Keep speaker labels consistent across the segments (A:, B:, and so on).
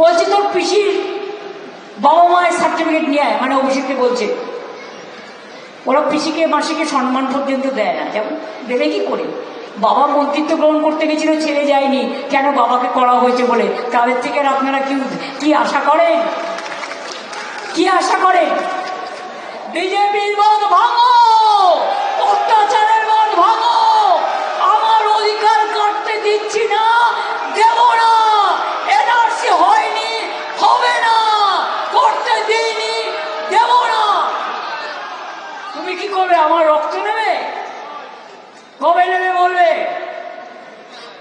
A: বলছে তোর পিসির বাবা মায়ের সার্টিফিকেট নিয়ে আয় মানে অভিষেককে বলছে। ওরা পিসিকে, মাসিকে সম্মান পর্যন্ত দেয় না। যেমন দেবে কি করে? বাবা মন্ত্রিত্ব গ্রহণ করতে গেছিল, ছেড়ে যায়নি। কেন বাবাকে করা হয়েছে বলে? তাদের থেকে আপনারা কি কি আশা করেন? কি আশা করেন? বিজেপির ভাঙো অত্যাচারের মত ভাঙো আমার অধিকার কাটতে দিচ্ছি না দেব না এনআরসি হয়নি হবে না করতে দিইনি দেব না তুমি কি করবে? আমার রক্ত নেবে? কবে নেবে বলবে?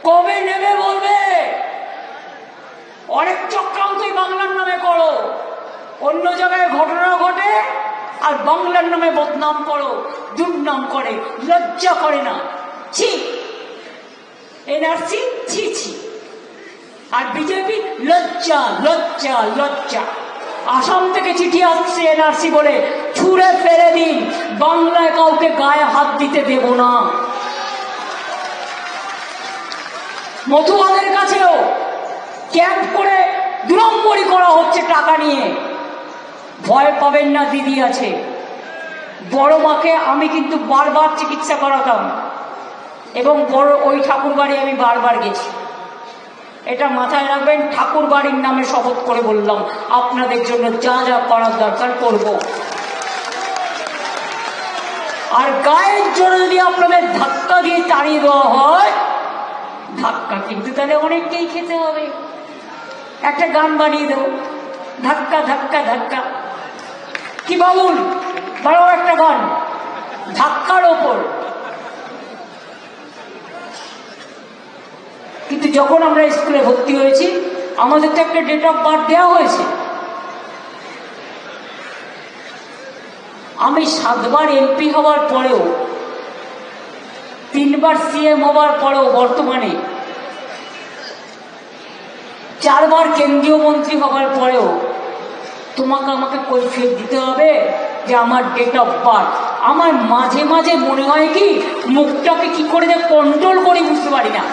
A: কবে নেবে বলবে? অনেক চক্রান্তই বাংলার নামে করো। অন্য জায়গায় ঘটনা ঘটে, আর বাংলার নামে বদনাম করো, দুর্নাম করে, লজ্জা করে না। ছি। এনআরসি ছি ছি। আর বিজেপি, লজ্জা লজ্জা লজ্জা। আসাম থেকে চিঠি আসছে এনআরসি বলে, ছুঁড়ে ফেলে দিন। বাংলায় কাউকে গায়ে হাত দিতে দেব না। মধুবাদের কাছেও ক্যাম্প করে দু নম্বরই করা হচ্ছে টাকা নিয়ে। ভয় পাবেন না, দিদি আছে। বড় মাকে আমি কিন্তু বারবার চিকিৎসা করাতাম এবং বড় ওই ঠাকুর বাড়ি আমি বারবার গেছি। এটা মাথায় রাখবেন, ঠাকুর বাড়ির নামে শপথ করে বললাম, আপনাদের জন্য যা যা করার দরকার করব। আর গায়ের জোরে যদি আপনাদের ধাক্কা দিয়ে তাড়িয়ে দেওয়া হয়। ধাক্কা কিন্তু তাহলে অনেককেই খেতে হবে। একটা গান বানিয়ে দেবো। ধাক্কা ধাক্কা ধাক্কা। কি বাবুল? বড় একটা গান। ধাক্কার ওপর। কিন্তু যখন আমরা স্কুলে ভর্তি হয়েছি, আমাদের তো একটা ডেট অফ বার্থ দেওয়া হয়েছে। আমি সাতবার এমপি হওয়ার পরেও, তিনবার সিএম হওয়ার পরেও বর্তমানে, চারবার কেন্দ্রীয় মন্ত্রী হওয়ার পরেও তোমাকে আমাকে কৈফিয়ত দিতে হবে যে আমার ডেট অফ বার্থ আমার মাঝে মাঝে মনে হয় কি, মুখটাকে কি করে যে কন্ট্রোল করি বুঝতে পারি না।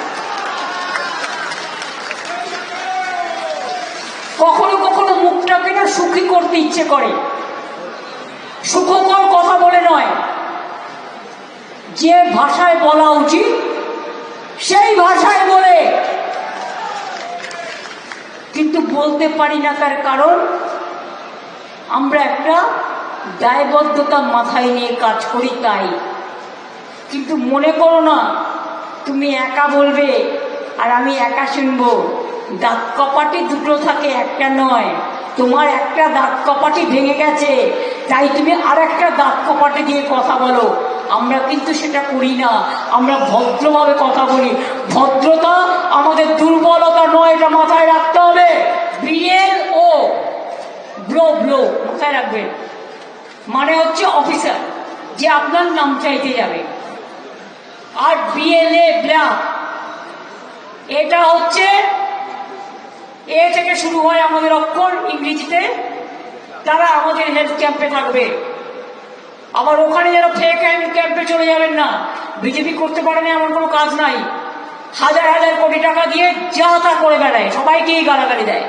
A: কখনো কখনো মুখটাকে না সুখী করতে ইচ্ছে করে। সুখকর কথা বলে নয়। যে ভাষায় বলা উচিত, সেই ভাষায় বলে। কিন্তু বলতে পারি না তার কারণ, আমরা একটা দায়বদ্ধতা মাথায় নিয়ে কাজ করি তাই। কিন্তু মনে করো না, তুমি একা বলবে আর আমি একা শুনব। দাঁত কপাটি দুটো থাকে, একটা নয়। তোমার একটা দাঁত কপাটি ভেঙে গেছে তাই তুমি আর একটা দাঁত কপাটি দিয়ে কথা বলো। আমরা কিন্তু সেটা করি না। আমরা ভদ্রভাবে কথা বলি। ভদ্রতা আমাদের দুর্বলতা নয়, এটা মাথায় রাখতে হবে। বিএল ও ব্লো ব্লো মাথায় রাখবেন মানে হচ্ছে অফিসার যে আপনার নাম চাইতে যাবে। আর বিএলএ ব্ল্যাক এটা হচ্ছে এ থেকে শুরু হয় আমাদের অক্ষর ইংরেজিতে। তারা আমাদের হেলথ ক্যাম্পে থাকবে। আবার ওখানে যেন ফেক হ্যান্ড ক্যাম্পে চলে যাবেন না। বিজেপি করতে পারেনি এমন কোনো কাজ নাই। হাজার হাজার কোটি টাকা দিয়ে যা তা করে বেড়ায়, সবাইকেই গালাগালি দেয়।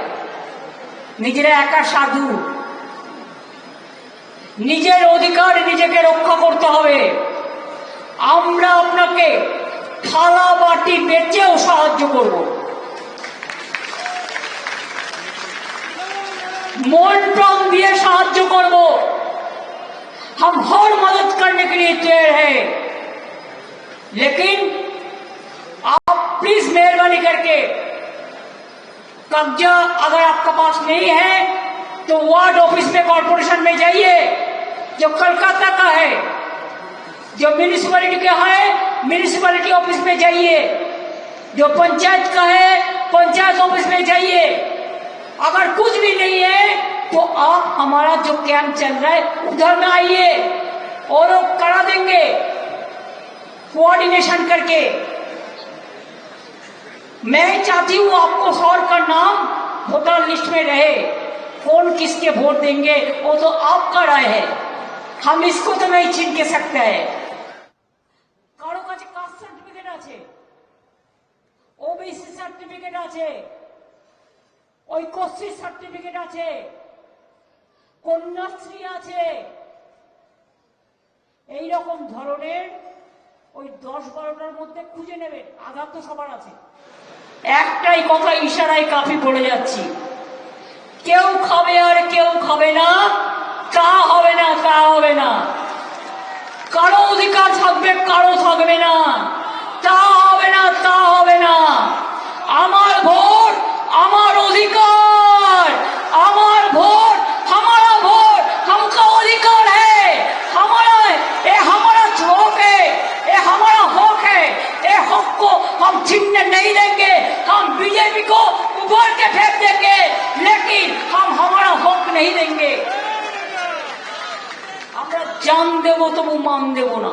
A: নিজেরা একা সাধু। নিজের অধিকার নিজেকে রক্ষা করতে হবে। আমরা আপনাকে থালা বাটি বেচেও সাহায্য করব। মন প্রাণ দিয়ে সাহায্য করব हम हर मदद करने के लिए तैयार है लेकिन आप प्लीज मेहरबानी करके कब्जा अगर आपका पास नहीं है तो वार्ड ऑफिस में कॉरपोरेशन में जाइए जो कलकत्ता का है जो म्यूनिसिपैलिटी का है म्यूनिसिपैलिटी ऑफिस में जाइए जो पंचायत का है पंचायत ऑफिस में जाइए अगर कुछ भी नहीं है तो आप हमारा जो कैंप चल रहा है उधर में आइए और लोग करा देंगे कोऑर्डिनेशन करके मैं चाहती हूँ आपको सौर का नाम वोटर लिस्ट में रहे कौन किसके वोट देंगे वो तो आपका राय है हम इसको तो नहीं छीन के सकते हैं কারো কাছে কাস্ট সার্টিফিকেট আছে ওবিসি সার্টিফিকেট আছে ওই কস্তির সার্টিফিকেট আছে। কন্যাশ্রী আছে। এই রকম ধরনের ওই দশ বারোটার মধ্যে খুঁজে নেবেন আধার তো সবার আছে। একটাই কথা ইশারায় কাফি পড়ে যাচ্ছি। কেউ খাবে আর কেউ খাবে না, তা হবে না, তা হবে না। কারও অধিকার থাকবে, কারও থাকবে না। তা হবে না, তা হবে না। আমার অধিকার আমার ভোট हमारा ভোট हमका अधिकार है हमारा ये हमारा चुनाव है ये हमारा हक है ये हक को हम छीनने नहीं देंगे हम बीजेपी को उभर के फेंक देंगे लेकिन हम हमारा हक नहीं देंगे আমরা জান দেব তবু মান দেব না